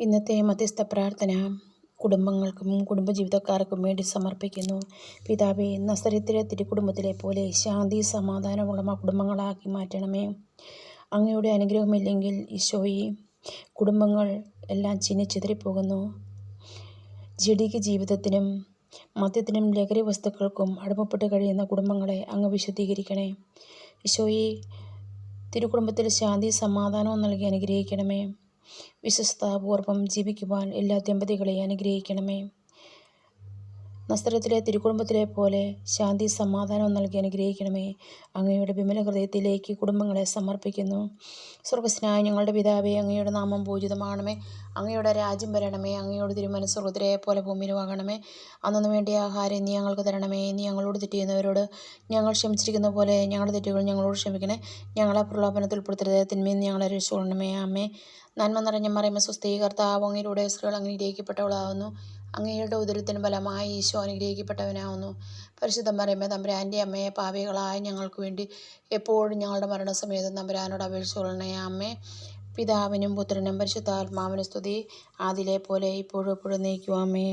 ഇന്നത്തെ മധ്യസ്ഥ പ്രാർത്ഥന കുടുംബങ്ങൾക്കും കുടുംബജീവിതക്കാർക്കും വേണ്ടി സമർപ്പിക്കുന്നു. പിതാവെ നസരത്തിലെ തിരുക്കുടുംബത്തിലെ പോലെ ശാന്തി സമാധാനമുള്ള കുടുംബങ്ങളാക്കി മാറ്റണമേ. അങ്ങയുടെ അനുഗ്രഹമില്ലെങ്കിൽ ഈശോയി കുടുംബങ്ങൾ എല്ലാം ചിന്നിച്ചിതറിപ്പോകുന്നു ജഡിക ജീവിതത്തിനും മദ്യത്തിനും ലഹരി വസ്തുക്കൾക്കും അടിമപ്പെട്ട് കഴിയുന്ന കുടുംബങ്ങളെ അങ്ങ് വിശദീകരിക്കണേ ഈശോയി തിരുക്കുടുംബത്തിൽ ശാന്തി സമാധാനവും നൽകി അനുഗ്രഹിക്കണമേ. വിശ്വസ്താപൂർവം ജീവിക്കുവാൻ എല്ലാ ദമ്പതികളെയും അനുഗ്രഹിക്കണമേ. നസ്തരത്തിലെ തിരുക്കുടുംബത്തിലെ പോലെ ശാന്തി സമാധാനവും നൽകി അനുഗ്രഹിക്കണമേ. അങ്ങയുടെ വിമല ഹൃദയത്തിലേക്ക് കുടുംബങ്ങളെ സമർപ്പിക്കുന്നു. സ്വർഗസ്നായ ഞങ്ങളുടെ പിതാവേ അങ്ങയുടെ നാമം പൂജിതമാണമേ. അങ്ങയുടെ രാജ്യം വരണമേ. അങ്ങയുടെ തിരുമനസ് സ്വർഗത്തിലെ പോലെ ഭൂമിയിലുമാകണമേ അന്നു വേണ്ടിയ ആഹാരം നീ ഞങ്ങൾക്ക് തരണമേ. നീ ഞങ്ങളോട് തെറ്റിയുന്നവരോട് ഞങ്ങൾ ക്ഷമിച്ചിരിക്കുന്ന പോലെ ഞങ്ങളുടെ തെറ്റുകൾ ഞങ്ങളോട് ക്ഷമിക്കണേ. ഞങ്ങളെ പ്രലോഭനത്തിൽ ഉൾപ്പെടുത്തരുത്. തിന്മയിൽ ഞങ്ങളെ രക്ഷിച്ചുകൊള്ളണമേ. അമ്മേ നന്മ നിറഞ്ഞ മറിയുമ്പോൾ സ്വസ്ഥീകർത്താവ് അങ്ങയിലൂടെ സ്ത്രീകൾ അനുഗ്രഹിക്കപ്പെട്ടവളാവുന്നു അങ്ങയുടെ ഉദരത്തിന് ഫലമായി ഈശോ അനുഗ്രഹിക്കപ്പെട്ടവനാവുന്നു. പരിശുദ്ധ പറയുമ്പോൾ തമ്പുരാന്റെ അമ്മയെ പാവികളായ ഞങ്ങൾക്ക് വേണ്ടി എപ്പോഴും ഞങ്ങളുടെ മരണസമയത്ത് തമ്പുരാനോട് അപേക്ഷിച്ചുകൊള്ളണേ അമ്മേ പിതാവിനും പുത്രനും പരിശുദ്ധാത്മാവിനും സ്തുതി. ആദിലെ പോലെ ഇപ്പോഴും എപ്പോഴും നയിക്കുവാമേ